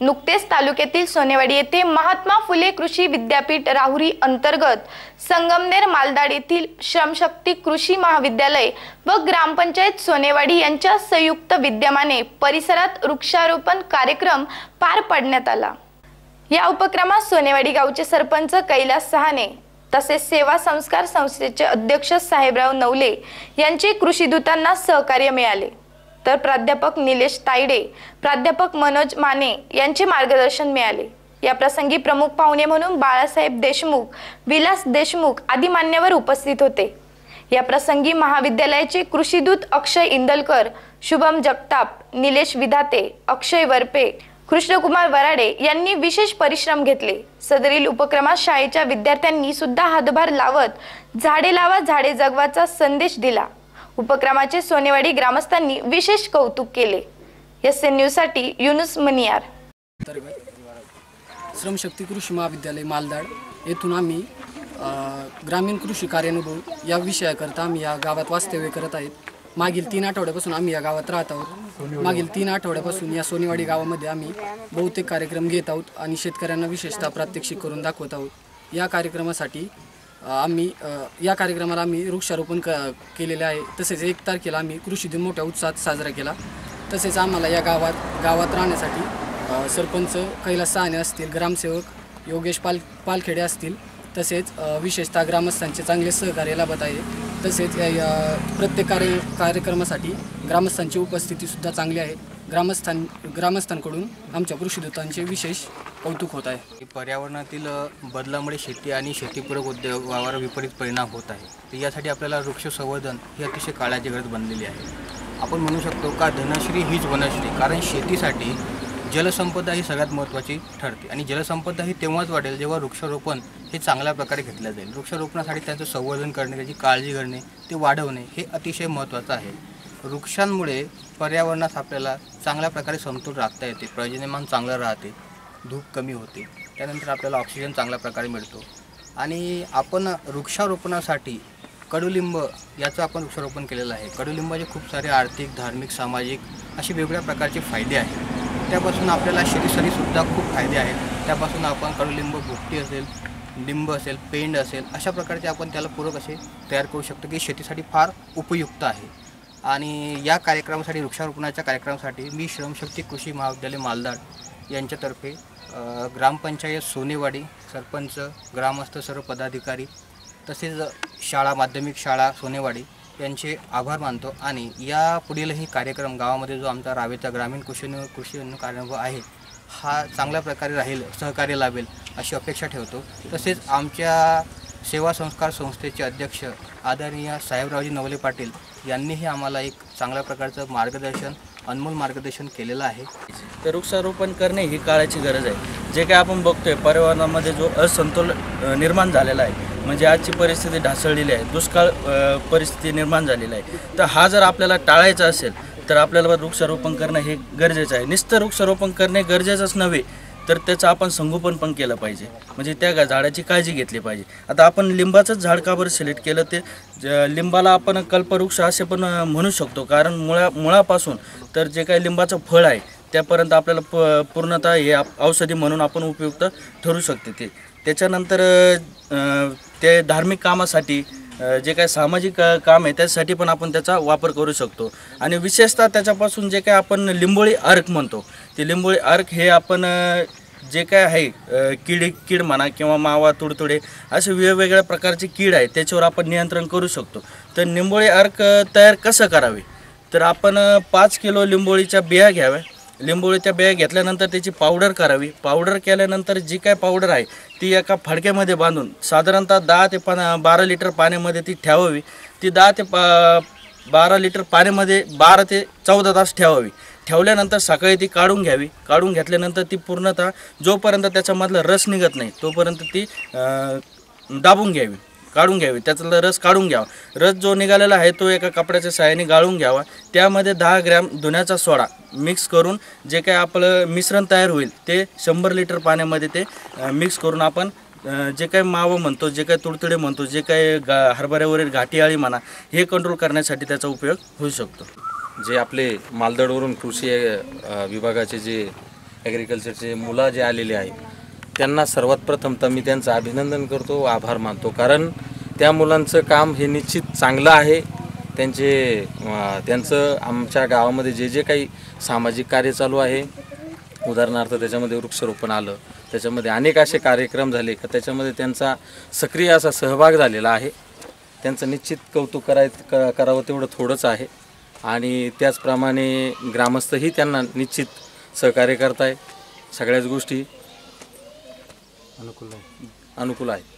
नुकतेच तालुक्यातील सोनेवाडी येथे महात्मा फुले कृषी विद्यापीठ राहुरी अंतर्गत संगमनेर मालदाड येथील श्रमशक्ती कृषी महाविद्यालय व ग्रामपंचायत सोनेवाडी यांच्या संयुक्त विद्यमाने परिसरात वृक्षारोपण कार्यक्रम पार पाडण्यात आला. या उपक्रमात सोनेवाडी गावचे सरपंच कैलास सहाने तसेच सेवा संस्कार संस्थेचे अध्यक्ष साहेबराव नवले यांचे कृषीदूतांना सहकार्य मिळाले. तर प्राध्यापक निलेश तायडे प्राध्यापक मनोज माने यांचे मार्गदर्शन मिळाले. या प्रसंगी प्रमुख पाहुणे म्हणून बाळासाहेब देशमुख विलास देशमुख आदी मान्यवर उपस्थित होते. या प्रसंगी महाविद्यालयाचे कृषीदूत अक्षय इंदलकर शुभम जगताप निलेश विधाते अक्षय वरपे कृष्णकुमार वराडे यांनी विशेष परिश्रम घेतले. सदरील उपक्रमात शाळेच्या विद्यार्थ्यांनी सुद्धा हातभार लावत झाडे लावा झाडे जगवाचा संदेश दिला. उपक्रमाचे सोनेवाडी ग्रामस्थांनी विशेष कौतुक केले. एस एन न्यूजसाठी युनुस मनियार. अंतर्गत श्रमशक्ती कृषी महाविद्यालय मालदाड येथून आम्ही ग्रामीण कृषी कार्यानुभव या विषयाकरता आम्ही या गावात वास्तव्य करत आहेत. मागील तीन आठवड्यापासून आम्ही या गावात राहत आहोत. मागील तीन आठवड्यापासून या सोनेवाडी गावामध्ये आम्ही बहुतेक कार्यक्रम घेत आहोत आणि शेतकऱ्यांना विशेषतः प्रात्यक्षिक करून दाखवत आहोत. या कार्यक्रमासाठी आम्ही या कार्यक्रमाला आम्ही वृक्षारोपण क केलेले आहे. तसेच एक तारखेला आम्ही कृषी दिन मोठ्या उत्साहात साजरा केला. तसेच आम्हाला या गावात गावात राहण्यासाठी सरपंच कैलास सहाने असतील ग्रामसेवक योगेश पाल पालखेडे असतील तसेच विशेषतः ग्रामस्थांचे चांगले सहकार्य लाभत आहे. तसेच या प्रत्येक कार्य कार्यक्रमासाठी ग्रामस्थांची उपस्थितीसुद्धा चांगली आहे. ग्रामस्थां ग्रामस्थांकडून आमच्या कृषीदूतांचे विशेष कौतुक होत आहे. पर्यावरणातील बदलामुळे शेती आणि शेतीपूरक उद्योगावर विपरीत परिणाम होत आहे. तर यासाठी आपल्याला वृक्ष संवर्धन ही अतिशय काळाची गरज बनलेली आहे. आपण म्हणू शकतो का धनश्री हीच वनश्री कारण शेतीसाठी जलसंपदा ही सगळ्यात महत्त्वाची ठरते. आणि जलसंपदा ही तेव्हाच वाढेल जेव्हा वृक्षारोपण हे चांगल्या प्रकारे घेतलं जाईल. वृक्षारोपणासाठी त्यांचं संवर्धन करणे त्याची काळजी करणे ते वाढवणे हे अतिशय महत्त्वाचं आहे. वृक्षांमुळे पर्यावरणास आपल्याला चांगल्या प्रकारे समतोल राखता येते. पर्जन्यमान चांगलं राहते. धूप कमी होते. त्यानंतर आपल्याला ऑक्सिजन चांगल्या प्रकारे मिळतो. आणि आपण वृक्षारोपणासाठी कडुलिंब याचं आपण वृक्षारोपण केलेलं आहे. कडुलिंबाचे खूप सारे आर्थिक धार्मिक सामाजिक असे वेगवेगळ्या प्रकारचे फायदे आहेत. त्यापासून आपल्याला शरीरासाठी खूप फायदे आहेत. त्यापासून आपण कडुलिंब भुकटी असेल लिंब असेल पेंड असेल अशा प्रकारचे आपण त्याला पूरक असे तयार करू शकतो की शेतीसाठी फार उपयुक्त आहे. आणि या कार्यक्रमासाठी वृक्षारोपणाच्या कार्यक्रमासाठी मी श्रमशक्ती कृषी महाविद्यालय मालदाड यांच्यातर्फे ग्रामपंचायत सोनेवाडी सरपंच ग्रामस्थ सर्व पदाधिकारी तसेच शाळा माध्यमिक शाळा सोनेवाडी यांचे आभार मानतो आणि या पुढीलही कार्यक्रम गावामध्ये जो आमचा रावेचा ग्रामीण कृषी कृषी कार्यानुभव आहे हा चांगल्या प्रकारे राहील सहकार्य लाभेल अशी अपेक्षा ठेवतो. तसेच आमच्या सेवा संस्कार संस्थेचे अध्यक्ष आदरणीय साहेबरावजी नवले पाटील यांनीही आम्हाला एक चांगल्या प्रकारचं मार्गदर्शन अनमोल मार्गदर्शन केलेलं आहे. तर वृक्षारोपण करणे ही काळाची गरज आहे. जे काय आपण बघतोय पर्यावरणामध्ये जो असंतोल निर्माण झालेला आहे म्हणजे आजची परिस्थिती ढासळलेली आहे दुष्काळ परिस्थिती निर्माण झालेली आहे. तर हा जर आपल्याला टाळायचा असेल तर आपल्याला वृक्षारोपण करणं हे गरजेचं आहे. नुसतं वृक्षारोपण करणे गरजेचंच नव्हे तर त्याचं आपण संगोपन पण केलं पाहिजे. म्हणजे त्या गा- झाडाची काळजी घेतली पाहिजे. आता आपण लिंबाचंच झाड का बरं सिलेक्ट केलं ते? ज- लिंबाला आपण कल्पवृक्ष असे पण अ, म्हणू शकतो. कारण मुळा मुळापासून तर जे काही लिंबाचं फळ आहे त्यापर्यंत आपल्याला प पूर्णतः हे आप- औषधी म्हणून आपण उपयुक्त ठरू शकते ते. त्याच्यानंतर अ, ते धार्मिक कामासाठी अ, जे काही सामाजिक अ, काम आहे त्यासाठी पण आपण त्याचा वापर करू शकतो. आणि विशेषतः त्याच्यापासून जे काय आपण लिंबोळी अर्क म्हणतो ते लिंबोळी अर्क हे आपण अ, जे काय आहे किड कीड म्हणा किंवा मावा तुडतुडे असे वेगवेगळ्या प्रकारचे कीड आहे त्याच्यावर आपण नियंत्रण करू शकतो. तर निंबोळी अर्क तयार कसं करावे? तर आपण पाच किलो लिंबोळीच्या बिया घ्याव्या. लिंबोळीच्या बिया घेतल्यानंतर त्याची पावडर करावी. पावडर केल्यानंतर जी काय पावडर आहे ती एका फडक्यामध्ये बांधून साधारणतः दहा ते पन बारा लिटर पाण्यामध्ये ती ठेवावी. ती दहा ते पा बारा लिटर पाण्यामध्ये बारा ते चौदा तास ठेवावी. ठेवल्यानंतर सकाळी ती काढून घ्यावी. काढून घेतल्यानंतर ती पूर्णतः जोपर्यंत त्याच्यामधला रस निघत नाही तोपर्यंत ती दाबून घ्यावी. काढून घ्यावी. त्याचा रस काढून घ्यावा. रस जो निघालेला आहे तो एका कपड्याच्या सहाय्याने गाळून घ्यावा. त्यामध्ये दहा ग्रॅम धुण्याचा सोडा मिक्स करून जे काय आपलं मिश्रण तयार होईल ते शंभर लिटर पाण्यामध्ये ते मिक्स करून आपण जे काही मावं म्हणतो जे काही तुडतुडे म्हणतो जे काही गा हरभऱ्यावरील घाटी आळी म्हणा हे कंट्रोल करण्यासाठी त्याचा उपयोग होऊ शकतो. जे आपले मालदडवरून कृषी विभागाचे जे ॲग्रिकल्चरचे मुलं जे आलेले आहेत त्यांना सर्वात प्रथम तर मी त्यांचं अभिनंदन करतो व आभार मानतो. कारण त्या मुलांचं काम हे निश्चित चांगलं आहे. त्यांचे त्यांचं आमच्या गावामध्ये जे जे काही सामाजिक कार्य चालू आहे उदाहरणार्थ त्याच्यामध्ये वृक्षारोपण आलं त्याच्यामध्ये अनेक असे कार्यक्रम झाले का त्याच्यामध्ये त्यांचा सक्रिय असा सहभाग झालेला आहे. त्यांचं निश्चित कौतुक कराय क करावं तेवढं थोडंच आहे. आणि त्याचप्रमाणे ग्रामस्थही त्यांना निश्चित सहकार्य करताय. सगळ्याच गोष्टी अनुकूल आहे. अनुकूल आहे